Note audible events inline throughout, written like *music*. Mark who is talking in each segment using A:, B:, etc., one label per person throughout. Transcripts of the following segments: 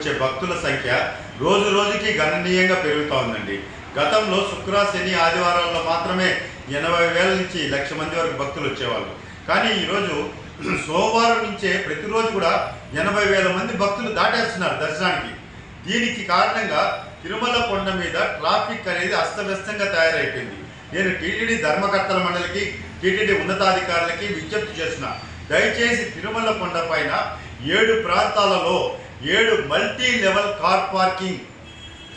A: వచ్చే భక్తుల సంఖ్య రోజు రోజుకి గణనీయంగా పెరుగుతూ ఉందండి. గతంలో శుక్ర శని ఆదివారాల్లో మాత్రమే ఎనభై వేల నుంచి లక్ష మంది వరకు భక్తులు వచ్చేవాళ్ళు. కానీ ఈరోజు *clears throat* సోమవారం నుంచే ప్రతిరోజు కూడా ఎనభై వేల మంది భక్తులు దాటేస్తున్నారు దర్శనానికి. దీనికి కారణంగా తిరుమల కొండ మీద ట్రాఫిక్ అనేది అస్తవ్యస్తంగా తయారైపోయింది. నేను టీటీడీ ధర్మకర్తల మండలికి టీటీడీ ఉన్నతాధికారులకి విజ్ఞప్తి చేసిన దయచేసి తిరుమల కొండ పైన ఏడు ప్రాంతాలలో ఏడు మల్టీ లెవెల్ కార్ పార్కింగ్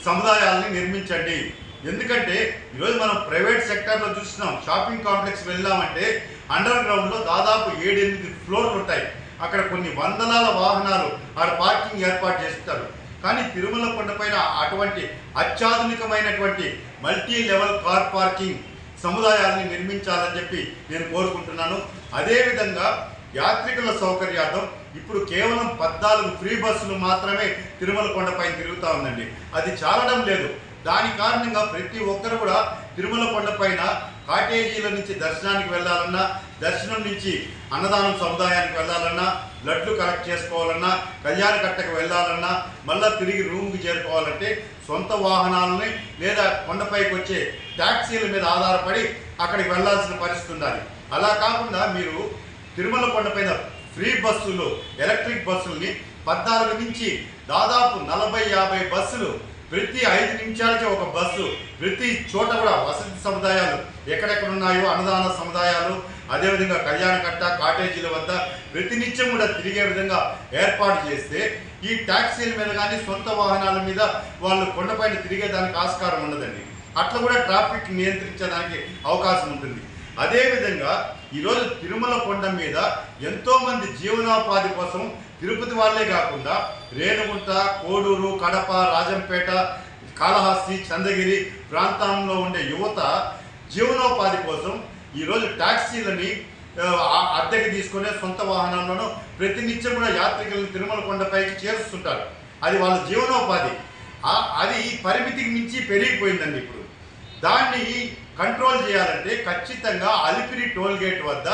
A: సముదాయాలని నిర్మించండి. ఎందుకంటే ఈరోజు మనం ప్రైవేట్ సెక్టర్లో చూస్తున్నాం. షాపింగ్ కాంప్లెక్స్ వెళ్ళామంటే అండర్ గ్రౌండ్లో దాదాపు ఏడెనిమిది ఫ్లోర్లు ఉంటాయి. అక్కడ కొన్ని వందలాల వాహనాలు ఆడ పార్కింగ్ ఏర్పాటు చేస్తారు. కానీ తిరుమల కొండపైన అటువంటి అత్యాధునికమైనటువంటి మల్టీ లెవెల్ కార్ పార్కింగ్ సముదాయాల్ని నిర్మించాలని చెప్పి నేను కోరుకుంటున్నాను. అదేవిధంగా యాత్రికుల సౌకర్యార్థం ఇప్పుడు కేవలం పద్నాలుగు ఫ్రీ బస్సులు మాత్రమే తిరుమల కొండపై తిరుగుతూ ఉందండి. అది చాలడం లేదు. దాని కారణంగా ప్రతి ఒక్కరు కూడా తిరుమల కొండపైన కాటేజీల నుంచి దర్శనానికి వెళ్ళాలన్నా దర్శనం నుంచి అన్నదానం సముదాయానికి వెళ్ళాలన్నా లడ్లు కలెక్ట్ చేసుకోవాలన్నా కళ్యాణ కట్టకు వెళ్ళాలన్నా మళ్ళీ తిరిగి రూమ్కి చేరుకోవాలంటే సొంత వాహనాలని లేదా కొండపైకి వచ్చే ట్యాక్సీల మీద ఆధారపడి అక్కడికి వెళ్ళాల్సిన పరిస్థితి ఉండాలి. అలా కాకుండా మీరు తిరుమల కొండపైన ఫ్రీ బస్సులు ఎలక్ట్రిక్ బస్సుల్ని పద్నాలుగు నుంచి దాదాపు నలభై యాభై బస్సులు ప్రతి ఐదు నిమిషాలకి ఒక బస్సు. ప్రతి చోట కూడా వసతి సముదాయాలు ఎక్కడెక్కడ ఉన్నాయో అన్నదాన సముదాయాలు అదేవిధంగా కళ్యాణకట్ట కాటేజీల వద్ద ప్రతినిత్యం కూడా తిరిగే విధంగా ఏర్పాటు చేస్తే ఈ ట్యాక్సీల మీద కానీ సొంత వాహనాల మీద వాళ్ళు కొండపైన తిరిగేదానికి ఆస్కారం ఉండదండి అట్లా కూడా ట్రాఫిక్ నియంత్రించడానికి అవకాశం ఉంటుంది. అదేవిధంగా ఈరోజు తిరుమల కొండ మీద ఎంతోమంది జీవనోపాధి కోసం తిరుపతి వాళ్ళే కాకుండా రేణుగుంట కోడూరు కడప రాజంపేట కాళహస్తి చంద్రగిరి ప్రాంతంలో ఉండే యువత జీవనోపాధి కోసం ఈరోజు ట్యాక్సీలని అద్దెకి తీసుకునే సొంత వాహనంలోనూ ప్రతినిత్యం కూడా యాత్రికులను తిరుమల కొండపైకి చేరుస్తుంటారు. అది వాళ్ళ జీవనోపాధి. అది పరిమితికి మించి పెరిగిపోయిందండి ఇప్పుడు. దాన్ని కంట్రోల్ చేయాలంటే ఖచ్చితంగా అలిపిరి టోల్ గేట్ వద్ద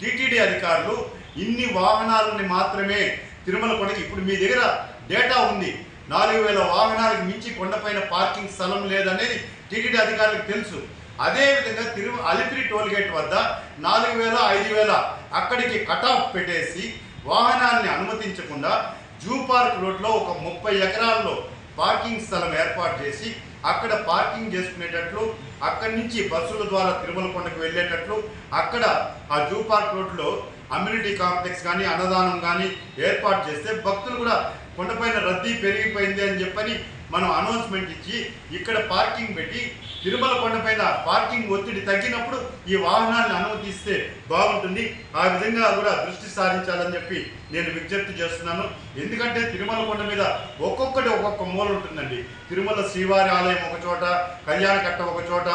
A: టీటీడీ అధికారులు ఇన్ని వాహనాలని మాత్రమే తిరుమల కొండకి ఇప్పుడు మీ దగ్గర డేటా ఉంది. నాలుగు వేల వాహనాలకు మించి కొండపైన పార్కింగ్ స్థలం లేదనేది టీటీడీ అధికారులకు తెలుసు. అదేవిధంగా తిరు అలిపిరి టోల్ గేట్ వద్ద నాలుగు వేల ఐదు వేల అక్కడికి కట్ ఆఫ్ పెట్టేసి వాహనాల్ని అనుమతించకుండా జూ పార్క్ రోడ్లో ఒక ముప్పై ఎకరాల్లో పార్కింగ్ స్థలం ఏర్పాటు చేసి అక్కడ పార్కింగ్ చేసుకునేటట్లు అక్కడి నుంచి బస్సుల ద్వారా తిరుమల కొండకు వెళ్ళేటట్లు అక్కడ ఆ జూ పార్క్ రోడ్లో అమ్యూనిటీ కాంప్లెక్స్ కానీ అన్నదానం కానీ ఏర్పాటు చేస్తే భక్తులు కూడా కొండపైన రద్దీ పెరిగిపోయింది అని చెప్పని మనం అనౌన్స్మెంట్ ఇచ్చి ఇక్కడ పార్కింగ్ పెట్టి తిరుమల కొండపైన పార్కింగ్ ఒత్తిడి తగ్గినప్పుడు ఈ వాహనాలను అనుమతిస్తే బాగుంటుంది. ఆ విధంగా కూడా దృష్టి సారించాలని చెప్పి నేను విజ్ఞప్తి చేస్తున్నాను. ఎందుకంటే తిరుమల కొండ మీద ఒక్కొక్కటి ఒక్కొక్క మూల ఉంటుందండి. తిరుమల శ్రీవారి ఆలయం ఒక చోట కళ్యాణ కట్ట ఒక చోట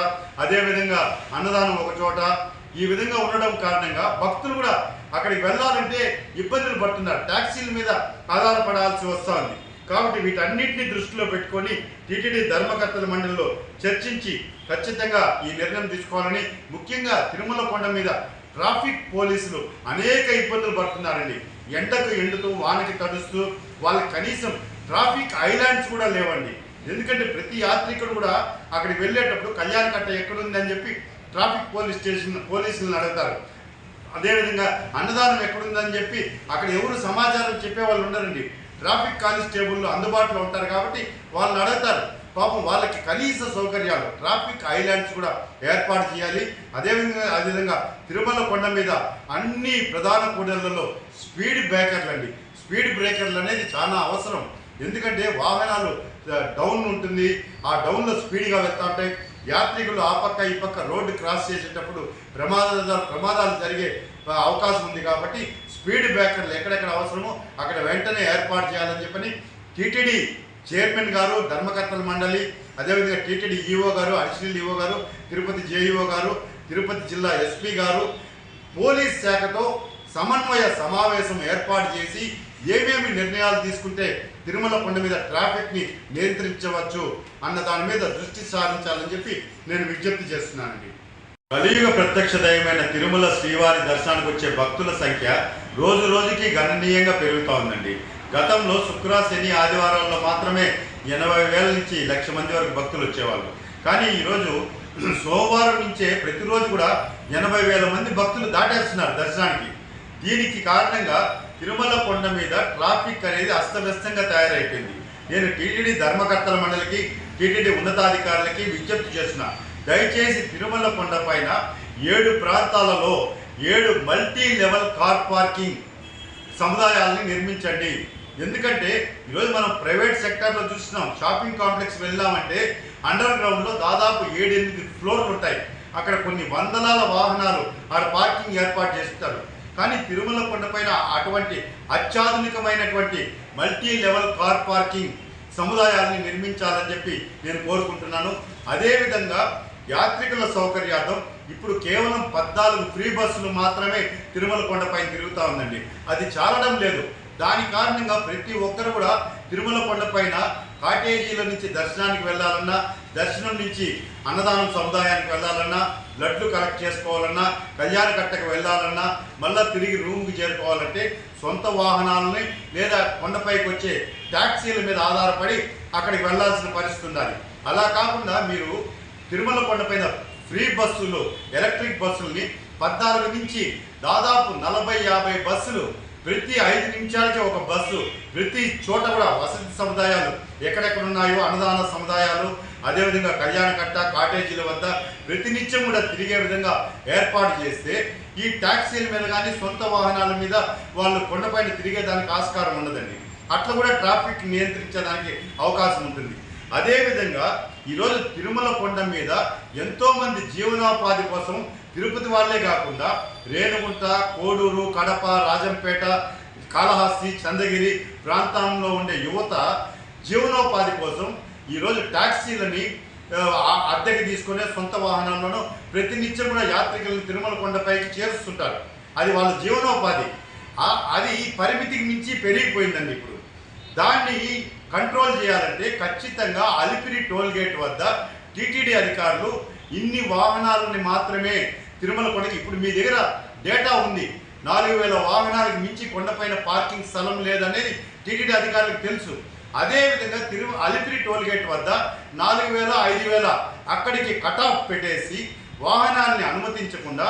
A: అదేవిధంగా అన్నదానం ఒక చోట. ఈ విధంగా ఉండడం కారణంగా భక్తులు కూడా అక్కడికి వెళ్ళాలంటే ఇబ్బందులు పడుతున్నారు. ట్యాక్సీల మీద ఆధారపడాల్సి వస్తుంది. కాబట్టి వీటన్నింటినీ దృష్టిలో పెట్టుకొని టీటీడీ ధర్మకర్తల మండలిలో చర్చించి ఖచ్చితంగా ఈ నిర్ణయం తీసుకోవాలని ముఖ్యంగా తిరుమల కొండ మీద ట్రాఫిక్ పోలీసులు అనేక ఇబ్బందులు పడుతున్నారండి. ఎండకు ఎండుతూ వానకి తడుస్తూ వాళ్ళకి కనీసం ట్రాఫిక్ ఐలాండ్స్ కూడా లేవండి. ఎందుకంటే ప్రతి యాత్రికుడు కూడా అక్కడికి వెళ్ళేటప్పుడు కళ్యాణ కట్ట ఎక్కడుందని చెప్పి ట్రాఫిక్ పోలీస్ స్టేషన్ పోలీసులను అడుగుతారు. అదేవిధంగా అన్నదానం ఎక్కడుందని చెప్పి అక్కడ ఎవరు సమాచారం చెప్పే వాళ్ళు ఉండరండి. ట్రాఫిక్ కానిస్టేబుల్ అందుబాటులో ఉంటారు కాబట్టి వాళ్ళని అడుగుతారు. పాపం వాళ్ళకి కనీస సౌకర్యాలు ట్రాఫిక్ ఐలాండ్స్ కూడా ఏర్పాటు చేయాలి. అదేవిధంగా అదేవిధంగా తిరుమల కొండ మీద అన్ని ప్రధాన కూడళ్ళలో స్పీడ్ బ్రేకర్లు అండి. స్పీడ్ బ్రేకర్లు అనేది చాలా అవసరం. ఎందుకంటే వాహనాలు డౌన్ ఉంటుంది. ఆ డౌన్లో స్పీడ్గా వెళ్తా ఉంటాయి. యాత్రికులు ఆ పక్క ఈ పక్క రోడ్డు క్రాస్ చేసేటప్పుడు ప్రమాదాలు ప్రమాదాలు జరిగే అవకాశం ఉంది కాబట్టి స్పీడ్ బ్రేకర్లు ఎక్కడెక్కడ అవసరమో అక్కడ వెంటనే ఏర్పాటు చేయాలని చెప్పని టీటీడీ చైర్మన్ గారు ధర్మకర్తల మండలి అదేవిధంగా టీటీడీ ఈఓ గారు అడిషనల్ ఈఓ గారు తిరుపతి జేఈఓ గారు తిరుపతి జిల్లా ఎస్పీ గారు పోలీస్ శాఖతో సమన్వయ సమావేశం ఏర్పాటు చేసి ఏమేమి నిర్ణయాలు తీసుకుంటే తిరుమల కొండ మీద ట్రాఫిక్ని నియంత్రించవచ్చు అన్న దాని మీద దృష్టి సారించాలని చెప్పి నేను విజ్ఞప్తి చేస్తున్నానండి. కలియుగ ప్రత్యక్ష దైవమైన తిరుమల శ్రీవారి దర్శనానికి వచ్చే భక్తుల సంఖ్య రోజు రోజుకి గణనీయంగా పెరుగుతూ ఉందండి. గతంలో శుక్ర శని ఆదివారాల్లో మాత్రమే ఎనభై వేల నుంచి లక్ష మంది వరకు భక్తులు వచ్చేవాళ్ళు. కానీ ఈరోజు సోమవారం నుంచే ప్రతిరోజు కూడా ఎనభై వేల మంది భక్తులు దాటేస్తున్నారు దర్శనానికి. దీనికి కారణంగా తిరుమల కొండ మీద ట్రాఫిక్ అనేది అస్తవ్యస్తంగా తయారైపోయింది. నేను టీటీడీ ధర్మకర్తల మండలికి టీటీడీ ఉన్నతాధికారులకి విజ్ఞప్తి చేస్తున్నాను దయచేసి తిరుమల కొండ పైన ఏడు ప్రాంతాలలో ఏడు మల్టీ లెవెల్ కార్ పార్కింగ్ సముదాయాలని నిర్మించండి. ఎందుకంటే ఈరోజు మనం ప్రైవేట్ సెక్టార్లో చూస్తున్నాం. షాపింగ్ కాంప్లెక్స్ వెళ్ళామంటే అండర్ గ్రౌండ్లో దాదాపు ఏడెనిమిది ఫ్లోర్లు ఉంటాయి. అక్కడ కొన్ని వందలాల వాహనాలు ఆడ పార్కింగ్ ఏర్పాటు చేస్తారు. కానీ తిరుమల కొండపైన అటువంటి అత్యాధునికమైనటువంటి మల్టీ లెవెల్ కార్ పార్కింగ్ సముదాయాల్ని నిర్మించాలని చెప్పి నేను కోరుకుంటున్నాను. అదేవిధంగా యాత్రికుల సౌకర్యార్థం ఇప్పుడు కేవలం పద్నాలుగు ఫ్రీ బస్సులు మాత్రమే తిరుమల కొండపై తిరుగుతూ ఉందండి. అది చాలడం లేదు. దాని కారణంగా ప్రతి ఒక్కరు కూడా తిరుమల కొండపైన కాటేజీల నుంచి దర్శనానికి వెళ్ళాలన్నా దర్శనం నుంచి అన్నదానం సముదాయానికి వెళ్ళాలన్నా లడ్లు కలెక్ట్ చేసుకోవాలన్నా కళ్యాణ కట్టకు వెళ్ళాలన్నా మళ్ళీ తిరిగి రూమ్కి చేరుకోవాలంటే సొంత వాహనాలని లేదా కొండపైకి వచ్చే ట్యాక్సీల మీద ఆధారపడి అక్కడికి వెళ్ళాల్సిన పరిస్థితి ఉండాలి. అలా కాకుండా మీరు తిరుమల కొండపైన ఫ్రీ బస్సులు ఎలక్ట్రిక్ బస్సుల్ని పద్నాలుగు నుంచి దాదాపు నలభై యాభై బస్సులు ప్రతి ఐదు నిమిషాలకి ఒక బస్సు. ప్రతి చోట కూడా వసతి సముదాయాలు ఎక్కడెక్కడ ఉన్నాయో అన్నదాన సముదాయాలు అదేవిధంగా కళ్యాణకట్ట కాటేజీల వద్ద ప్రతినిత్యం కూడా తిరిగే విధంగా ఏర్పాటు చేస్తే ఈ ట్యాక్సీల మీద కానీ సొంత వాహనాల మీద వాళ్ళు కొండపైన తిరిగేదానికి ఆస్కారం ఉండదండి అట్లా కూడా ట్రాఫిక్ నియంత్రించడానికి అవకాశం ఉంటుంది. అదేవిధంగా ఈరోజు తిరుమల కొండ మీద ఎంతోమంది జీవనోపాధి కోసం తిరుపతి వాళ్ళే కాకుండా రేణుగుంట కోడూరు కడప రాజంపేట కాళహస్తి చంద్రగిరి ప్రాంతంలో ఉండే యువత జీవనోపాధి కోసం ఈరోజు ట్యాక్సీలని అద్దెకి తీసుకునే సొంత వాహనంలోనూ ప్రతినిత్యం కూడా యాత్రికులను తిరుమల కొండపైకి చేరుస్తుంటారు. అది వాళ్ళ జీవనోపాధి. అది పరిమితికి మించి పెరిగిపోయిందండి ఇప్పుడు. దాన్ని కంట్రోల్ చేయాలంటే ఖచ్చితంగా అలిపిరి టోల్ గేట్ వద్ద టీటీడీ అధికారులు ఇన్ని వాహనాలని మాత్రమే తిరుమల కొండకి ఇప్పుడు మీ దగ్గర డేటా ఉంది. నాలుగు వేల వాహనాలకు మించి కొండపైన పార్కింగ్ స్థలం లేదనేది టీటీడీ అధికారులకు తెలుసు. అదేవిధంగా తిరుమ అలిపిరి టోల్ గేట్ వద్ద నాలుగు వేల ఐదు వేల అక్కడికి కట్ ఆఫ్ పెట్టేసి వాహనాల్ని అనుమతించకుండా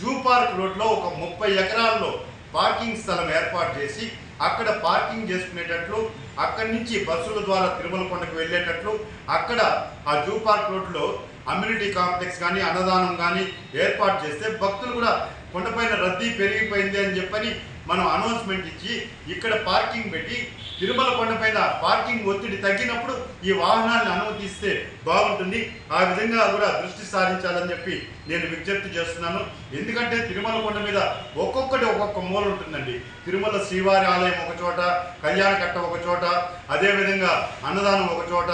A: జూ పార్క్ రోడ్లో ఒక ముప్పై ఎకరాల్లో పార్కింగ్ స్థలం ఏర్పాటు చేసి అక్కడ పార్కింగ్ చేసుకునేటట్లు అక్కడి నుంచి బస్సుల ద్వారా తిరుమల కొండకు వెళ్ళేటట్లు అక్కడ ఆ జూ పార్క్ రోడ్లో అమ్యూనిటీ కాంప్లెక్స్ కానీ అన్నదానం కానీ ఏర్పాటు చేస్తే భక్తులు కూడా కొండపైన రద్దీ పెరిగిపోయింది అని చెప్పని మనం అనౌన్స్మెంట్ ఇచ్చి ఇక్కడ పార్కింగ్ పెట్టి తిరుమల కొండపైన పార్కింగ్ ఒత్తిడి తగ్గినప్పుడు ఈ వాహనాలను అనుమతిస్తే బాగుంటుంది. ఆ విధంగా కూడా దృష్టి సారించాలని చెప్పి నేను విజ్ఞప్తి చేస్తున్నాను. ఎందుకంటే తిరుమల కొండ మీద ఒక్కొక్కటి ఒక్కొక్క మూల ఉంటుందండి. తిరుమల శ్రీవారి ఆలయం ఒక చోట కళ్యాణ కట్ట ఒక చోట అదేవిధంగా అన్నదానం ఒక చోట.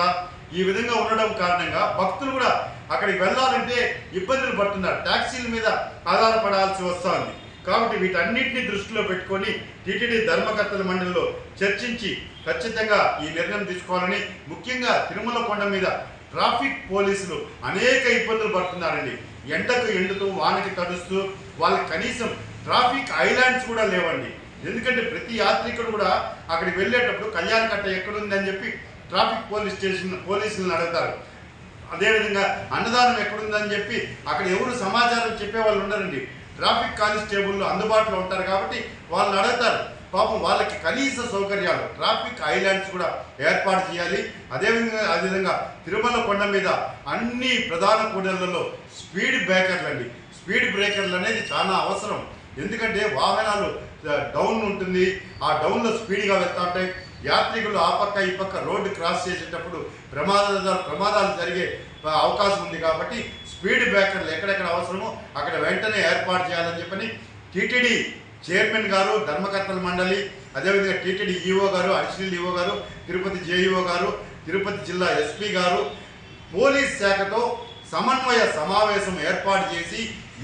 A: ఈ విధంగా ఉండడం కారణంగా భక్తులు కూడా అక్కడికి వెళ్ళాలంటే ఇబ్బందులు పడుతున్నారు. ట్యాక్సీల మీద ఆధారపడాల్సి వస్తుంది. కాబట్టి వీటన్నిటిని దృష్టిలో పెట్టుకొని టీటీడీ ధర్మకర్తల మండలిలో చర్చించి ఖచ్చితంగా ఈ నిర్ణయం తీసుకోవాలని ముఖ్యంగా తిరుమల కొండ మీద ట్రాఫిక్ పోలీసులు అనేక ఇబ్బందులు పడుతున్నారండి. ఎండకు ఎండుతూ వానకి తడుస్తూ వాళ్ళకి కనీసం ట్రాఫిక్ ఐలాండ్స్ కూడా లేవండి. ఎందుకంటే ప్రతి యాత్రికుడు కూడా అక్కడికి వెళ్ళేటప్పుడు కళ్యాణ కట్ట ఎక్కడుందని చెప్పి ట్రాఫిక్ పోలీస్ స్టేషన్ పోలీసులను అడుగుతారు. అదేవిధంగా అన్నదానం ఎక్కడుందని చెప్పి అక్కడ ఎవరు సమాచారం చెప్పే వాళ్ళు ఉండరండి. ట్రాఫిక్ కానిస్టేబుల్ అందుబాటులో ఉంటారు కాబట్టి వాళ్ళని అడుగుతారు. పాపం వాళ్ళకి కనీస సౌకర్యాలు ట్రాఫిక్ ఐలాండ్స్ కూడా ఏర్పాటు చేయాలి. అదేవిధంగా అదేవిధంగా తిరుమల కొండ మీద అన్ని ప్రధాన కూడళ్ళలో స్పీడ్ బ్రేకర్లు అండి. స్పీడ్ బ్రేకర్లు అనేది చాలా అవసరం. ఎందుకంటే వాహనాలు డౌన్ ఉంటుంది. ఆ డౌన్లో స్పీడ్గా వెళ్తా ఉంటాయి. యాత్రికులు ఆ పక్క ఈ పక్క రోడ్డు క్రాస్ చేసేటప్పుడు ప్రమాదాలు ప్రమాదాలు జరిగే అవకాశం ఉంది కాబట్టి స్పీడ్ బ్రేకర్లు ఎక్కడెక్కడ అవసరమో అక్కడ వెంటనే ఏర్పాటు చేయాలని చెప్పని టీటీడీ చైర్మన్ గారు ధర్మకర్తల మండలి అదేవిధంగా టీటీడీ ఈఓ గారు అడిషనల్ ఈఓ గారు తిరుపతి జేఈఓ గారు తిరుపతి జిల్లా ఎస్పీ గారు పోలీస్ శాఖతో సమన్వయ సమావేశం ఏర్పాటు చేసి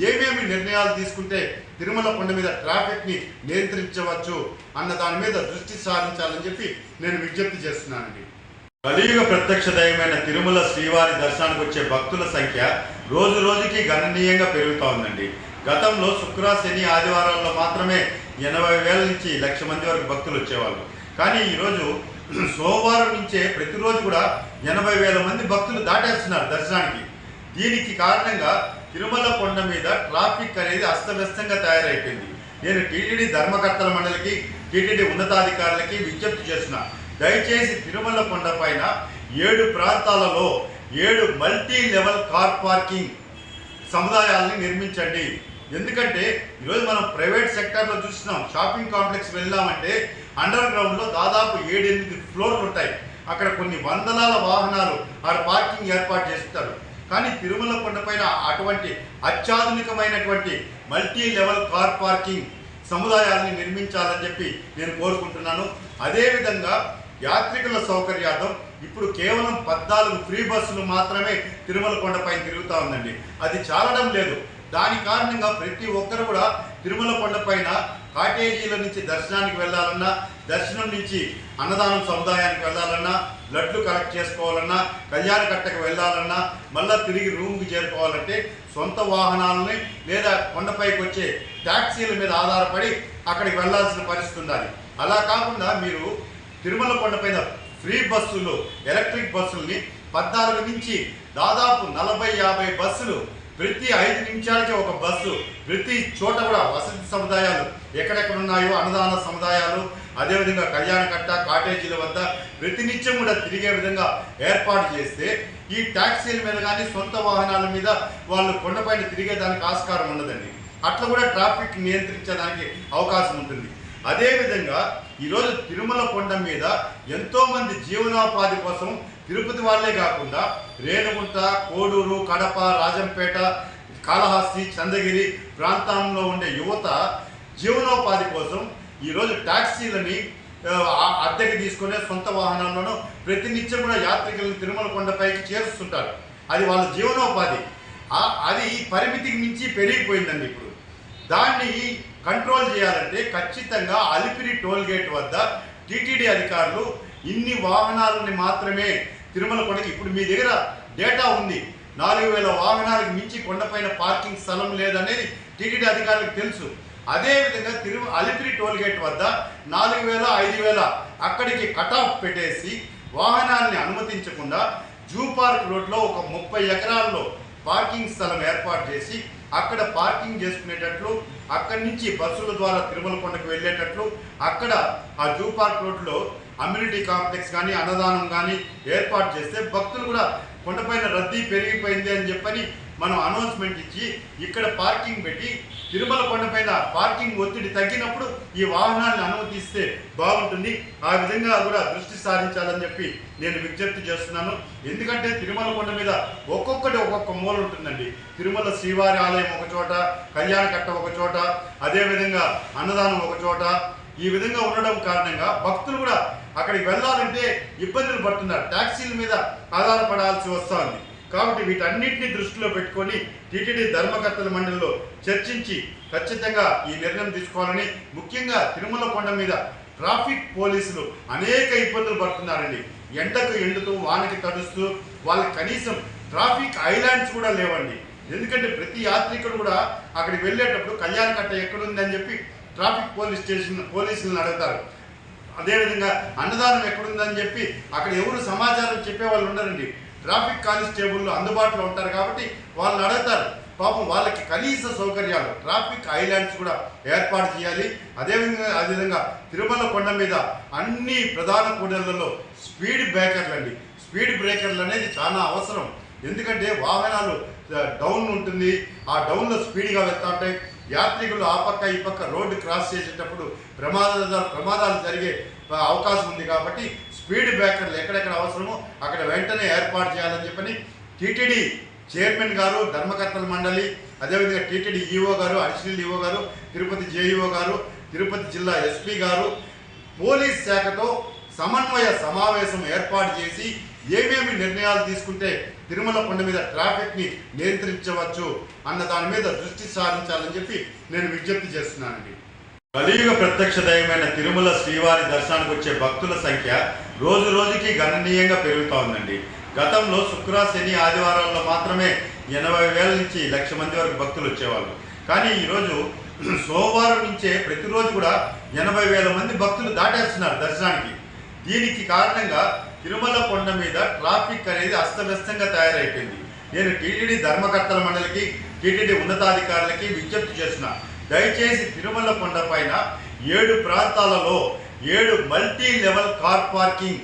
A: ఏమేమి నిర్ణయాలు తీసుకుంటే తిరుమల కొండ మీద ట్రాఫిక్ని నియంత్రించవచ్చు అన్న దాని మీద దృష్టి సారించాలని చెప్పి నేను విజ్ఞప్తి చేస్తున్నానండి. కలియుగ ప్రత్యక్ష దైవమైన తిరుమల శ్రీవారి దర్శనానికి వచ్చే భక్తుల సంఖ్య రోజు రోజుకి గణనీయంగా పెరుగుతూ ఉందండి. గతంలో శుక్ర శని ఆదివారాల్లో మాత్రమే ఎనభై వేల నుంచి లక్ష మంది వరకు భక్తులు వచ్చేవాళ్ళు. కానీ ఈరోజు సోమవారం నుంచే ప్రతిరోజు కూడా ఎనభై వేల మంది భక్తులు దాటేస్తున్నారు దర్శనానికి. దీనికి కారణంగా తిరుమల కొండ మీద ట్రాఫిక్ అనేది అస్తవ్యస్తంగా తయారైపోయింది. నేను టీటీడీ ధర్మకర్తల మండలికి టీటీడీ ఉన్నతాధికారులకి విజ్ఞప్తి చేసిన దయచేసి తిరుమల కొండ పైన ఏడు ప్రాంతాలలో ఏడు మల్టీ లెవెల్ కార్ పార్కింగ్ సముదాయాలని నిర్మించండి. ఎందుకంటే ఈరోజు మనం ప్రైవేట్ సెక్టార్లో చూస్తున్నాం. షాపింగ్ కాంప్లెక్స్ వెళ్ళామంటే అండర్ గ్రౌండ్లో దాదాపు ఏడెనిమిది ఫ్లోర్లు ఉంటాయి. అక్కడ కొన్ని వందలాల వాహనాలు ఆడ పార్కింగ్ ఏర్పాటు చేస్తారు. కానీ తిరుమల కొండపైన అటువంటి అత్యాధునికమైనటువంటి మల్టీ లెవెల్ కార్ పార్కింగ్ సముదాయాల్ని నిర్మించాలని చెప్పి నేను కోరుకుంటున్నాను. అదేవిధంగా యాత్రికుల సౌకర్యార్థం ఇప్పుడు కేవలం పద్నాలుగు ఫ్రీ బస్సులు మాత్రమే తిరుమల కొండపై తిరుగుతూ ఉందండి. అది చాలడం లేదు. దాని కారణంగా ప్రతి ఒక్కరు కూడా తిరుమల కొండపైన కాటేజీల నుంచి దర్శనానికి వెళ్ళాలన్నా దర్శనం నుంచి అన్నదానం సముదాయానికి వెళ్ళాలన్నా లడ్లు కలెక్ట్ చేసుకోవాలన్నా కళ్యాణ కట్టకు వెళ్ళాలన్నా మళ్ళీ తిరిగి రూమ్కి చేరుకోవాలంటే సొంత వాహనాలని లేదా కొండపైకి వచ్చే ట్యాక్సీల మీద ఆధారపడి అక్కడికి వెళ్ళాల్సిన పరిస్థితి ఉండాలి. అలా కాకుండా మీరు తిరుమల కొండపైన ఫ్రీ బస్సులు ఎలక్ట్రిక్ బస్సుల్ని పద్నాలుగు నుంచి దాదాపు నలభై యాభై బస్సులు ప్రతి ఐదు నిమిషాలకి ఒక బస్సు. ప్రతి చోట కూడా వసతి సముదాయాలు ఎక్కడెక్కడ ఉన్నాయో అన్నదాన సముదాయాలు అదేవిధంగా కళ్యాణకట్ట కాటేజీల వద్ద ప్రతినిత్యం కూడా తిరిగే విధంగా ఏర్పాటు చేస్తే ఈ ట్యాక్సీల మీద కానీ సొంత వాహనాల మీద వాళ్ళు కొండపైన తిరిగేదానికి ఆస్కారం ఉండదండి అట్లా కూడా ట్రాఫిక్ నియంత్రించడానికి అవకాశం ఉంటుంది. అదేవిధంగా ఈరోజు తిరుమల కొండ మీద ఎంతోమంది జీవనోపాధి కోసం తిరుపతి వాళ్ళే కాకుండా రేణుగుంట కోడూరు కడప రాజంపేట కాళహస్తి చంద్రగిరి ప్రాంతంలో ఉండే యువత జీవనోపాధి కోసం ఈరోజు ట్యాక్సీలని అద్దెకి తీసుకునే సొంత వాహనంలోనూ ప్రతినిత్యం కూడా యాత్రికులను తిరుమల కొండపైకి చేరుస్తుంటారు. అది వాళ్ళ జీవనోపాధి. అది పరిమితికి మించి పెరిగిపోయిందండి ఇప్పుడు. దాన్ని కంట్రోల్ చేయాలంటే ఖచ్చితంగా అలిపిరి టోల్ గేట్ వద్ద టీటీడీ అధికారులు ఇన్ని వాహనాలని మాత్రమే తిరుమల కొండకి ఇప్పుడు మీ దగ్గర డేటా ఉంది. నాలుగు వేల వాహనాలకు మించి కొండపైన పార్కింగ్ స్థలం లేదనేది టీటీడీ అధికారులకు తెలుసు. అదేవిధంగా తిరు అలిపిరి టోల్ గేట్ వద్ద నాలుగు వేల ఐదు వేల అక్కడికి కట్ ఆఫ్ పెట్టేసి వాహనాల్ని అనుమతించకుండా జూ పార్క్ రోడ్లో ఒక ముప్పై ఎకరాల్లో పార్కింగ్ స్థలం ఏర్పాటు చేసి అక్కడ పార్కింగ్ చేసుకునేటట్లు అక్కడి నుంచి బస్సుల ద్వారా తిరుమల కొండకు వెళ్ళేటట్లు అక్కడ ఆ జూ పార్క్ రోడ్లో అమ్యూనిటీ కాంప్లెక్స్ కానీ అన్నదానం కానీ ఏర్పాటు చేస్తే భక్తులు కూడా కొండపైన రద్దీ పెరిగిపోయింది అని చెప్పని మనం అనౌన్స్మెంట్ ఇచ్చి ఇక్కడ పార్కింగ్ పెట్టి తిరుమల కొండపైన పార్కింగ్ ఒత్తిడి తగ్గినప్పుడు ఈ వాహనాలను అనుమతిస్తే బాగుంటుంది. ఆ విధంగా కూడా దృష్టి సారించాలని చెప్పి నేను విజ్ఞప్తి చేస్తున్నాను. ఎందుకంటే తిరుమల కొండ మీద ఒక్కొక్కటి ఒక్కొక్క మూల ఉంటుందండి. తిరుమల శ్రీవారి ఆలయం ఒక చోట కళ్యాణ కట్ట ఒక చోట అదేవిధంగా అన్నదానం ఒక చోట. ఈ విధంగా ఉండడం కారణంగా భక్తులు కూడా అక్కడికి వెళ్ళాలంటే ఇబ్బందులు పడుతున్నారు. ట్యాక్సీల మీద ఆధారపడాల్సి వస్తుంది. కాబట్టి వీటన్నిటిని దృష్టిలో పెట్టుకొని టీటీడీ ధర్మకర్తల మండలిలో చర్చించి ఖచ్చితంగా ఈ నిర్ణయం తీసుకోవాలని ముఖ్యంగా తిరుమల కొండ మీద ట్రాఫిక్ పోలీసులు అనేక ఇబ్బందులు పడుతున్నారండి. ఎండకు ఎండుతూ వానకి తడుస్తూ వాళ్ళకి కనీసం ట్రాఫిక్ ఐలాండ్స్ కూడా లేవండి. ఎందుకంటే ప్రతి యాత్రికుడు కూడా అక్కడికి వెళ్ళేటప్పుడు కళ్యాణ కట్ట ఎక్కడుందని చెప్పి ట్రాఫిక్ పోలీస్ స్టేషన్ పోలీసులను అడుగుతారు. అదేవిధంగా అన్నదానం ఎక్కడుందని చెప్పి అక్కడ ఎవరు సమాచారం చెప్పే వాళ్ళు ఉండరండి. ట్రాఫిక్ కానిస్టేబుల్ అందుబాటులో ఉంటారు కాబట్టి వాళ్ళని అడుగుతారు. పాపం వాళ్ళకి కనీస సౌకర్యాలు ట్రాఫిక్ ఐలాండ్స్ కూడా ఏర్పాటు చేయాలి. అదేవిధంగా అదేవిధంగా తిరుమల కొండ మీద అన్ని ప్రధాన కూడళ్ళలో స్పీడ్ బ్రేకర్లు అండి. స్పీడ్ బ్రేకర్లు అనేది చాలా అవసరం. ఎందుకంటే వాహనాలు డౌన్ ఉంటుంది. ఆ డౌన్లో స్పీడ్గా వెళ్తా ఉంటాయి. యాత్రికులు ఆ పక్క ఈ పక్క రోడ్డు క్రాస్ చేసేటప్పుడు ప్రమాదాలు ప్రమాదాలు జరిగే అవకాశం ఉంది కాబట్టి స్పీడ్ బ్రేకర్లు ఎక్కడెక్కడ అవసరమో అక్కడ వెంటనే ఏర్పాటు చేయాలని చెప్పని టీటీడీ చైర్మన్ గారు ధర్మకర్తల మండలి అదేవిధంగా టీటీడీ ఈఓ గారు అడిషనల్ ఈఓ గారు తిరుపతి జేఈఓ గారు తిరుపతి జిల్లా ఎస్పీ గారు పోలీస్ శాఖతో సమన్వయ సమావేశం ఏర్పాటు చేసి ఏమేమి నిర్ణయాలు తీసుకుంటే తిరుమల కొండ మీద ట్రాఫిక్ని నియంత్రించవచ్చు అన్న దాని మీద దృష్టి సారించాలని చెప్పి నేను విజ్ఞప్తి చేస్తున్నానండి. కలియుగ ప్రత్యక్ష దైవమైన తిరుమల శ్రీవారి దర్శనానికి వచ్చే భక్తుల సంఖ్య రోజు రోజుకి గణనీయంగా పెరుగుతూ ఉందండి. గతంలో శుక్ర శని ఆదివారాల్లో మాత్రమే ఎనభై వేల నుంచి లక్ష మంది వరకు భక్తులు వచ్చేవాళ్ళు. కానీ ఈరోజు సోమవారం నుంచే ప్రతిరోజు కూడా ఎనభై వేల మంది భక్తులు దాటేస్తున్నారు దర్శనానికి. దీనికి కారణంగా తిరుమల కొండ మీద ట్రాఫిక్ అనేది అస్తవ్యస్తంగా తయారైపోయింది. నేను టీటీడీ ధర్మకర్తల మండలికి టీటీడీ ఉన్నతాధికారులకి విజ్ఞప్తి చేసిన దయచేసి తిరుమల కొండ పైన ఏడు ప్రాంతాలలో ఏడు మల్టీ లెవెల్ కార్ పార్కింగ్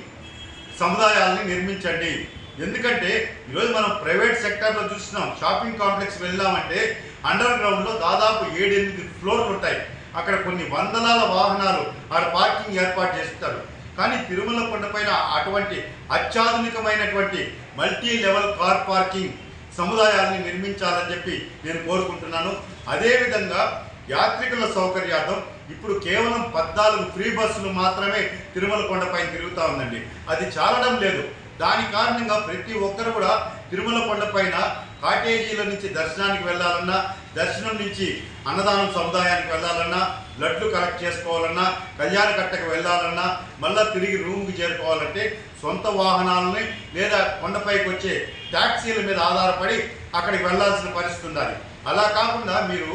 A: సముదాయాలని నిర్మించండి. ఎందుకంటే ఈరోజు మనం ప్రైవేట్ సెక్టార్లో చూస్తున్నాం. షాపింగ్ కాంప్లెక్స్ వెళ్ళామంటే అండర్ గ్రౌండ్లో దాదాపు ఏడెనిమిది ఫ్లోర్లు ఉంటాయి. అక్కడ కొన్ని వందలాల వాహనాలు ఆడ పార్కింగ్ ఏర్పాటు చేస్తారు. కానీ తిరుమల కొండపైన అటువంటి అత్యాధునికమైనటువంటి మల్టీ లెవెల్ కార్ పార్కింగ్ సముదాయాన్ని నిర్మించాలని చెప్పి నేను కోరుకుంటున్నాను. అదేవిధంగా యాత్రికుల సౌకర్యార్థం ఇప్పుడు కేవలం పద్నాలుగు ఫ్రీ బస్సులు మాత్రమే తిరుమల కొండపై తిరుగుతూ ఉందండి. అది చాలడం లేదు. దాని కారణంగా ప్రతి ఒక్కరు కూడా తిరుమల కొండపైన కాటేజీల నుంచి దర్శనానికి వెళ్ళాలన్నా దర్శనం నుంచి అన్నదానం సముదాయానికి వెళ్ళాలన్నా లడ్లు కలెక్ట్ చేసుకోవాలన్నా కళ్యాణ కట్టకు వెళ్ళాలన్నా మళ్ళీ తిరిగి రూమ్కి చేరుకోవాలంటే సొంత వాహనాలని లేదా కొండపైకి వచ్చే ట్యాక్సీల మీద ఆధారపడి అక్కడికి వెళ్ళాల్సిన పరిస్థితి ఉండాలి. అలా కాకుండా మీరు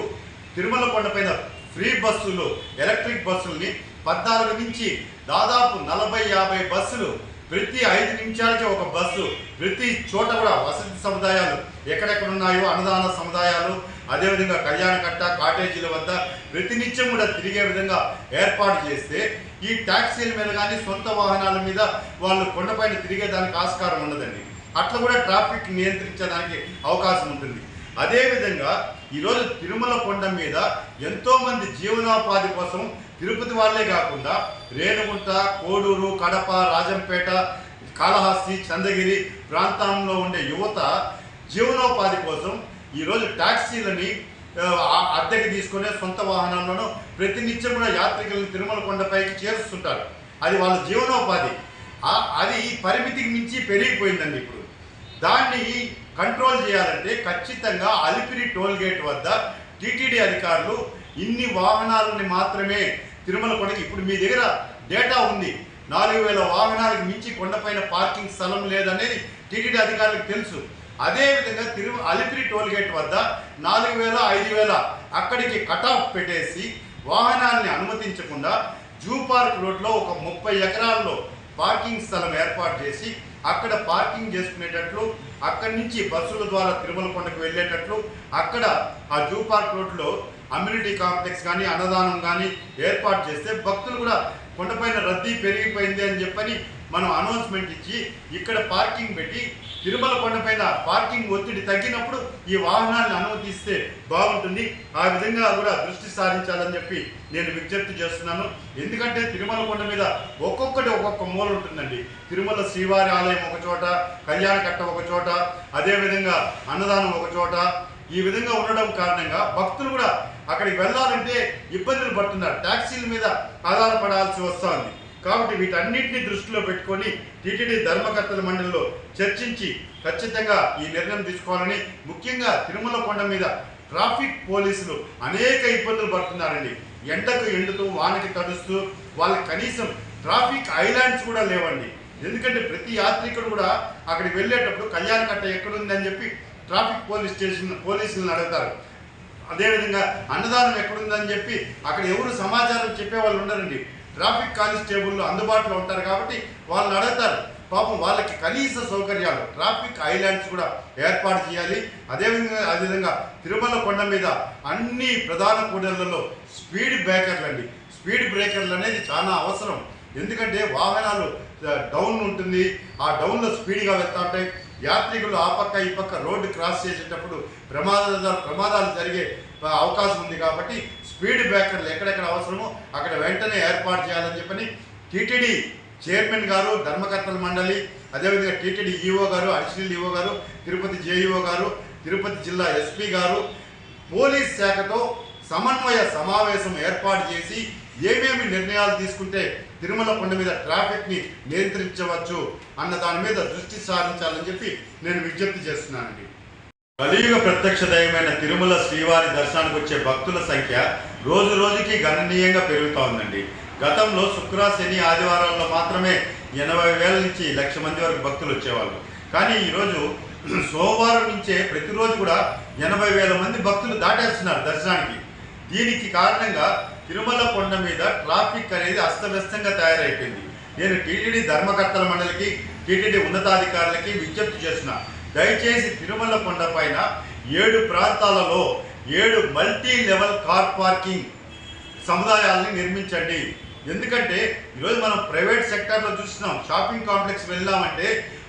A: తిరుమల కొండపైన ఫ్రీ బస్సులు ఎలక్ట్రిక్ బస్సుల్ని పద్నాలుగు నుంచి దాదాపు నలభై యాభై బస్సులు ప్రతి ఐదు నిమిషాలకి ఒక బస్సు. ప్రతి చోట కూడా వసతి సముదాయాలు ఎక్కడెక్కడ ఉన్నాయో అన్నదాన సముదాయాలు అదేవిధంగా కళ్యాణ కట్ట కాటేజీల వద్ద ప్రతినిత్యం కూడా తిరిగే విధంగా ఏర్పాటు చేస్తే ఈ ట్యాక్సీల మీద కానీ సొంత వాహనాల మీద వాళ్ళు కొండపైన తిరిగేదానికి ఆస్కారం ఉండదండి అట్లా కూడా ట్రాఫిక్ నియంత్రించడానికి అవకాశం ఉంటుంది. అదేవిధంగా ఈరోజు తిరుమల కొండ మీద ఎంతోమంది జీవనోపాధి కోసం తిరుపతి వాళ్ళే కాకుండా రేణుగుంట కోడూరు కడప రాజంపేట కాళహస్తి చంద్రగిరి ప్రాంతంలో ఉండే యువత జీవనోపాధి కోసం ఈరోజు ట్యాక్సీలని అద్దెకి తీసుకునే సొంత వాహనంలోనూ ప్రతినిత్యం కూడా యాత్రికులను తిరుమల కొండపైకి చేరుస్తుంటారు. అది వాళ్ళ జీవనోపాధి. అది పరిమితికి మించి పెరిగిపోయిందండి ఇప్పుడు. దాన్ని కంట్రోల్ చేయాలంటే ఖచ్చితంగా అలిపిరి టోల్ గేట్ వద్ద టీటీడీ అధికారులు ఇన్ని వాహనాలని మాత్రమే తిరుమల కొండకి ఇప్పుడు మీ దగ్గర డేటా ఉంది. నాలుగు వేల వాహనాలకు మించి కొండపైన పార్కింగ్ స్థలం లేదనేది టీటీడీ అధికారులకు తెలుసు. అదేవిధంగా తిరుమ అలిపిరి టోల్ గేట్ వద్ద నాలుగు వేల ఐదు వేల అక్కడికి కట్ ఆఫ్ పెట్టేసి వాహనాల్ని అనుమతించకుండా జూ పార్క్ రోడ్లో ఒక ముప్పై ఎకరాల్లో పార్కింగ్ స్థలం ఏర్పాటు చేసి అక్కడ పార్కింగ్ చేసుకునేటట్లు అక్కడి నుంచి బస్సుల ద్వారా తిరుమల కొండకు వెళ్ళేటట్లు అక్కడ ఆ జూ పార్క్ రోడ్లో అమ్యూనిటీ కాంప్లెక్స్ కానీ అన్నదానం కానీ ఏర్పాటు చేస్తే భక్తులు కూడా కొండపైన రద్దీ పెరిగిపోయింది అని చెప్పని మనం అనౌన్స్మెంట్ ఇచ్చి ఇక్కడ పార్కింగ్ పెట్టి తిరుమల కొండపైన పార్కింగ్ ఒత్తిడి తగ్గినప్పుడు ఈ వాహనాన్ని అనుమతిస్తే బాగుంటుంది. ఆ విధంగా కూడా దృష్టి సారించాలని చెప్పి నేను విజ్ఞప్తి చేస్తున్నాను. ఎందుకంటే తిరుమల కొండ మీద ఒక్కొక్కటి ఒక్కొక్క మూల ఉంటుందండి. తిరుమల శ్రీవారి ఆలయం ఒక చోట కళ్యాణ కట్ట ఒక చోట అదేవిధంగా అన్నదానం ఒక చోట. ఈ విధంగా ఉండడం కారణంగా భక్తులు కూడా అక్కడికి వెళ్ళాలంటే ఇబ్బందులు పడుతున్నారు. ట్యాక్సీల మీద ఆధారపడాల్సి వస్తుంది. కాబట్టి వీటన్నిటిని దృష్టిలో పెట్టుకొని టీటీడీ ధర్మకర్తల మండలిలో చర్చించి ఖచ్చితంగా ఈ నిర్ణయం తీసుకోవాలని ముఖ్యంగా తిరుమల కొండ మీద ట్రాఫిక్ పోలీసులు అనేక ఇబ్బందులు పడుతున్నారండి. ఎండకు ఎండుతూ వానకి తడుస్తూ వాళ్ళకి కనీసం ట్రాఫిక్ ఐలాండ్స్ కూడా లేవండి. ఎందుకంటే ప్రతి యాత్రికుడు కూడా అక్కడికి వెళ్ళేటప్పుడు కళ్యాణ కట్ట ఎక్కడుందని చెప్పి ట్రాఫిక్ పోలీస్ స్టేషన్ పోలీసులను అడుగుతారు. అదేవిధంగా అన్నదానం ఎక్కడుందని చెప్పి అక్కడ ఎవరు సమాచారం చెప్పే వాళ్ళు ఉండరండి. ట్రాఫిక్ కానిస్టేబుల్ అందుబాటులో ఉంటారు కాబట్టి వాళ్ళని అడుగుతారు. పాపం వాళ్ళకి కనీస సౌకర్యాలు ట్రాఫిక్ ఐలాండ్స్ కూడా ఏర్పాటు చేయాలి. అదేవిధంగా అదేవిధంగా తిరుమల కొండ మీద అన్ని ప్రధాన కూడళ్ళలో స్పీడ్ బ్రేకర్లు అండి. స్పీడ్ బ్రేకర్లు అనేది చాలా అవసరం. ఎందుకంటే వాహనాలు డౌన్ ఉంటుంది. ఆ డౌన్లో స్పీడ్గా వెళ్తా ఉంటాయి. యాత్రికులు ఆ పక్క ఈ పక్క రోడ్డు క్రాస్ చేసేటప్పుడు ప్రమాదాలు ప్రమాదాలు జరిగే అవకాశం ఉంది కాబట్టి స్పీడ్ బ్రేకర్లు ఎక్కడెక్కడ అవసరమో అక్కడ వెంటనే ఏర్పాటు చేయాలని చెప్పని టీటీడీ చైర్మన్ గారు ధర్మకర్తల మండలి అదేవిధంగా టీటీడీ ఈఓ గారు అడిషనల్ ఈఓ గారు తిరుపతి జేఈఓ గారు తిరుపతి జిల్లా ఎస్పీ గారు పోలీస్ శాఖతో సమన్వయ సమావేశం ఏర్పాటు చేసి ఏమేమి నిర్ణయాలు తీసుకుంటే తిరుమల కొండ మీద ట్రాఫిక్ని నియంత్రించవచ్చు అన్న దాని మీద దృష్టి సారించాలని చెప్పి నేను విజ్ఞప్తి చేస్తున్నానండి. కలియుగ ప్రత్యక్ష దైవమైన తిరుమల శ్రీవారి దర్శనానికి వచ్చే భక్తుల సంఖ్య రోజు రోజుకి గణనీయంగా పెరుగుతూ ఉందండి. గతంలో శుక్ర శని ఆదివారాల్లో మాత్రమే ఎనభై వేల నుంచి లక్ష మంది వరకు భక్తులు వచ్చేవాళ్ళు. కానీ ఈరోజు *clears throat* సోమవారం నుంచే ప్రతిరోజు కూడా ఎనభై వేల మంది భక్తులు దాటేస్తున్నారు దర్శనానికి. దీనికి కారణంగా తిరుమల కొండ మీద ట్రాఫిక్ అనేది అస్తవ్యస్తంగా తయారైపోయింది. నేను టీటీడీ ధర్మకర్తల మండలికి టీటీడీ ఉన్నతాధికారులకి విజ్ఞప్తి చేసిన దయచేసి తిరుమల కొండ పైన ఏడు ప్రాంతాలలో ఏడు మల్టీ లెవెల్ కార్ పార్కింగ్ సముదాయాల్ని నిర్మించండి. ఎందుకంటే ఈరోజు మనం ప్రైవేట్ సెక్టార్లో చూస్తున్నాం. షాపింగ్ కాంప్లెక్స్ వెళ్ళామంటే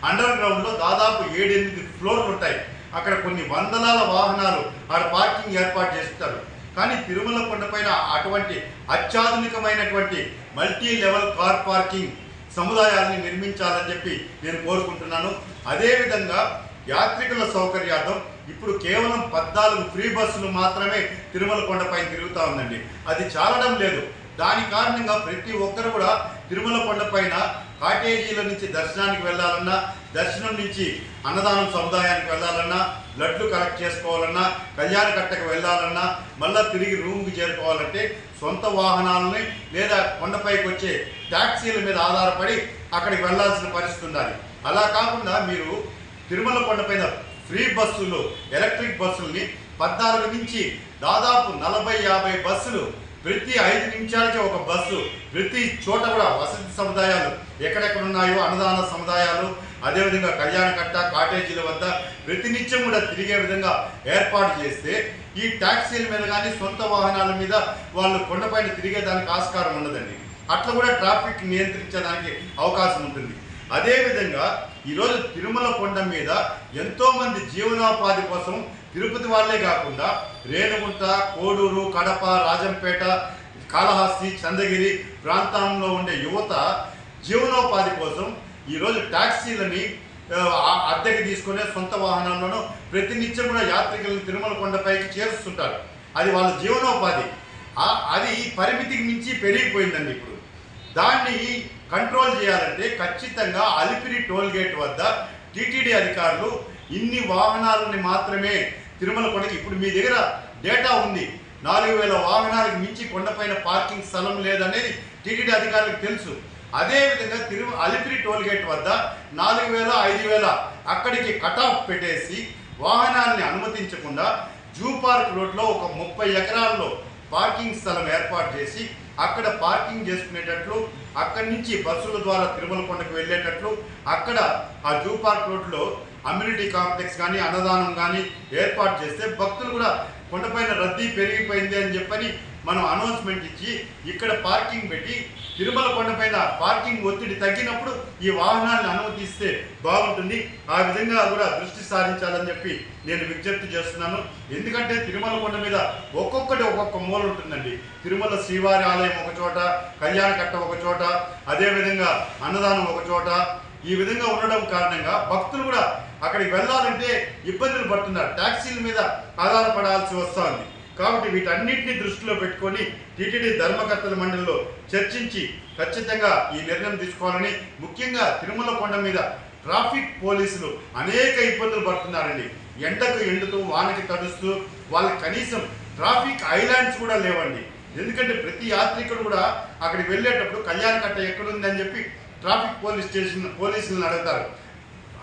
A: అండర్ గ్రౌండ్లో దాదాపు ఏడెనిమిది ఫ్లోర్లు ఉంటాయి. అక్కడ కొన్ని వందలాల వాహనాలు ఆడ పార్కింగ్ ఏర్పాటు చేస్తారు. కానీ తిరుమల కొండపైన అటువంటి అత్యాధునికమైనటువంటి మల్టీ లెవెల్ కార్ పార్కింగ్ సముదాయాల్ని నిర్మించాలని చెప్పి నేను కోరుకుంటున్నాను. అదేవిధంగా యాత్రికుల సౌకర్యార్థం ఇప్పుడు కేవలం పద్నాలుగు ఫ్రీ బస్సులు మాత్రమే తిరుమల కొండపై తిరుగుతూ ఉందండి. అది చాలడం లేదు. దాని కారణంగా ప్రతి ఒక్కరు కూడా తిరుమల కొండపైన కాటేజీల నుంచి దర్శనానికి వెళ్ళాలన్నా దర్శనం నుంచి అన్నదానం సముదాయానికి వెళ్ళాలన్నా బ్లడ్లు కలెక్ట్ చేసుకోవాలన్నా కళ్యాణ కట్టకు వెళ్ళాలన్నా మళ్ళా తిరిగి రూమ్కి చేరుకోవాలంటే సొంత వాహనాలని లేదా కొండపైకి వచ్చే ట్యాక్సీల మీద ఆధారపడి అక్కడికి వెళ్ళాల్సిన పరిస్థితి ఉండాలి. అలా కాకుండా మీరు తిరుమల కొండపైన ఫ్రీ బస్సులు ఎలక్ట్రిక్ బస్సుల్ని పద్నాలుగు నుంచి దాదాపు నలభై యాభై బస్సులు ప్రతి ఐదు నిమిషాలకి ఒక బస్సు ప్రతి చోట కూడా వసతి సముదాయాలు ఎక్కడెక్కడ ఉన్నాయో అన్నదాన సముదాయాలు అదేవిధంగా కళ్యాణ కట్ట కాటేజీల వద్ద ప్రతినిత్యం కూడా తిరిగే విధంగా ఏర్పాటు చేస్తే ఈ ట్యాక్సీల మీద కానీ సొంత వాహనాల మీద వాళ్ళు కొండపైన తిరిగేదానికి ఆస్కారం ఉండదండి అట్లా కూడా ట్రాఫిక్ నియంత్రించడానికి అవకాశం ఉంటుంది. అదేవిధంగా ఈరోజు తిరుమల కొండ మీద ఎంతోమంది జీవనోపాధి కోసం తిరుపతి వాళ్ళే కాకుండా రేణుగుంట కోడూరు కడప రాజంపేట కాళహస్తి చంద్రగిరి ప్రాంతంలో ఉండే యువత జీవనోపాధి కోసం ఈరోజు ట్యాక్సీలని అద్దెకి తీసుకునే సొంత వాహనంలోనూ ప్రతినిత్యం కూడా యాత్రికులను తిరుమల కొండపైకి చేరుస్తుంటారు. అది వాళ్ళ జీవనోపాధి. అది పరిమితికి మించి పెరిగిపోయిందండి ఇప్పుడు. దాన్ని కంట్రోల్ చేయాలంటే ఖచ్చితంగా అలిపిరి టోల్ గేట్ వద్ద టీటీడీ అధికారులు ఇన్ని వాహనాలని మాత్రమే తిరుమల కొండకి ఇప్పుడు మీ దగ్గర డేటా ఉంది. నాలుగు వేల వాహనాలకు మించి కొండపైన పార్కింగ్ స్థలం లేదనేది టీటీడీ అధికారులకు తెలుసు. అదేవిధంగా తిరు అలిపిరి టోల్ గేట్ వద్ద నాలుగు వేల ఐదు వేల అక్కడికి కట్ ఆఫ్ పెట్టేసి వాహనాల్ని అనుమతించకుండా జూ పార్క్ రోడ్లో ఒక ముప్పై ఎకరాల్లో పార్కింగ్ స్థలం ఏర్పాటు చేసి అక్కడ పార్కింగ్ చేసుకునేటట్లు అక్కడి నుంచి బస్సుల ద్వారా తిరుమల కొండకు వెళ్ళేటట్లు అక్కడ ఆ జూ పార్క్ రోడ్లో అమ్యూనిటీ కాంప్లెక్స్ కానీ అన్నదానం కానీ ఏర్పాటు చేస్తే భక్తులు కూడా కొండపైన రద్దీ పెరిగిపోయింది అని చెప్పని మనం అనౌన్స్మెంట్ ఇచ్చి ఇక్కడ పార్కింగ్ పెట్టి తిరుమల కొండ పైన పార్కింగ్ ఒత్తిడి తగ్గినప్పుడు ఈ వాహనాలను అనుమతిస్తే బాగుంటుంది. ఆ విధంగా కూడా దృష్టి సారించాలని చెప్పి నేను విజ్ఞప్తి చేస్తున్నాను. ఎందుకంటే తిరుమల కొండ మీద ఒక్కొక్కటి ఒక్కొక్క మూల ఉంటుందండి. తిరుమల శ్రీవారి ఆలయం ఒక చోట కళ్యాణ కట్ట ఒక చోట అదేవిధంగా అన్నదానం ఒక చోట. ఈ విధంగా ఉండడం కారణంగా భక్తులు కూడా అక్కడికి వెళ్ళాలంటే ఇబ్బందులు పడుతున్నారు. ట్యాక్సీల మీద ఆధారపడాల్సి వస్తుంది కాబట్టి వీటన్నిటిని దృష్టిలో పెట్టుకొని టీటీడీ ధర్మకర్తల మండలిలో చర్చించి ఖచ్చితంగా ఈ నిర్ణయం తీసుకోవాలని ముఖ్యంగా తిరుమల కొండ మీద ట్రాఫిక్ పోలీసులు అనేక ఇబ్బందులు పడుతున్నారండి. ఎండకు ఎండుతూ వానకి తడుస్తూ వాళ్ళకి కనీసం ట్రాఫిక్ ఐలాండ్స్ కూడా లేవండి. ఎందుకంటే ప్రతి యాత్రికుడు కూడా అక్కడికి వెళ్ళేటప్పుడు కళ్యాణ కట్ట ఎక్కడుంది అని చెప్పి ట్రాఫిక్ పోలీస్ స్టేషన్ పోలీసులను అడుగుతారు.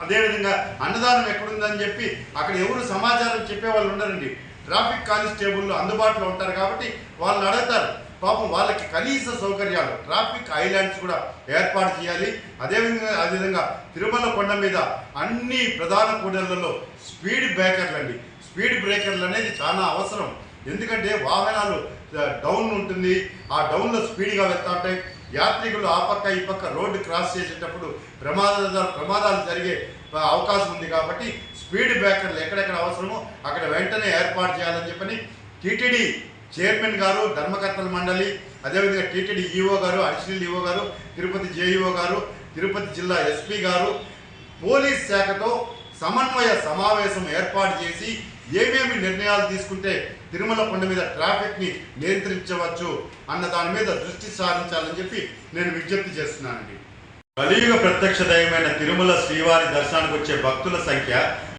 A: అదేవిధంగా అన్నదానం ఎక్కడుందని చెప్పి అక్కడ ఎవరు సమాచారం చెప్పే వాళ్ళు ఉండరండి. ట్రాఫిక్ కానిస్టేబుల్ అందుబాటులో ఉంటారు కాబట్టి వాళ్ళని అడుగుతారు. పాపం వాళ్ళకి కనీస సౌకర్యాలు ట్రాఫిక్ ఐలాండ్స్ కూడా ఏర్పాటు చేయాలి. అదేవిధంగా అదేవిధంగా తిరుమల కొండ మీద అన్ని ప్రధాన కూడళ్ళలో స్పీడ్ బ్రేకర్లు అండి. స్పీడ్ బ్రేకర్లు అనేది చాలా అవసరం. ఎందుకంటే వాహనాలు డౌన్ ఉంటుంది. ఆ డౌన్లో స్పీడ్గా వెళ్తూ ఉంటాయి. యాత్రికులు ఆ పక్క ఈ పక్క రోడ్డు క్రాస్ చేసేటప్పుడు ప్రమాదాలు ప్రమాదాలు జరిగే అవకాశం ఉంది కాబట్టి స్పీడ్ బ్రేకర్లు ఎక్కడెక్కడ అవసరమో అక్కడ వెంటనే ఏర్పాటు చేయాలని చెప్పని టీటీడీ చైర్మన్ గారు ధర్మకర్తల మండలి అదేవిధంగా టీటీడీ ఈఓ గారు అడిషనల్ ఈఓ గారు తిరుపతి జేఈఓ గారు తిరుపతి జిల్లా ఎస్పీ గారు పోలీస్ శాఖతో సమన్వయ సమావేశం ఏర్పాటు చేసి ఏమేమి నిర్ణయాలు తీసుకుంటే తిరుమల కొండ మీద ట్రాఫిక్ని నియంత్రించవచ్చు అన్న దాని మీద దృష్టి సారించాలని చెప్పి నేను విజ్ఞప్తి చేస్తున్నానండి. కలియుగ ప్రత్యక్ష దయమైన తిరుమల శ్రీవారి దర్శనానికి వచ్చే భక్తుల సంఖ్య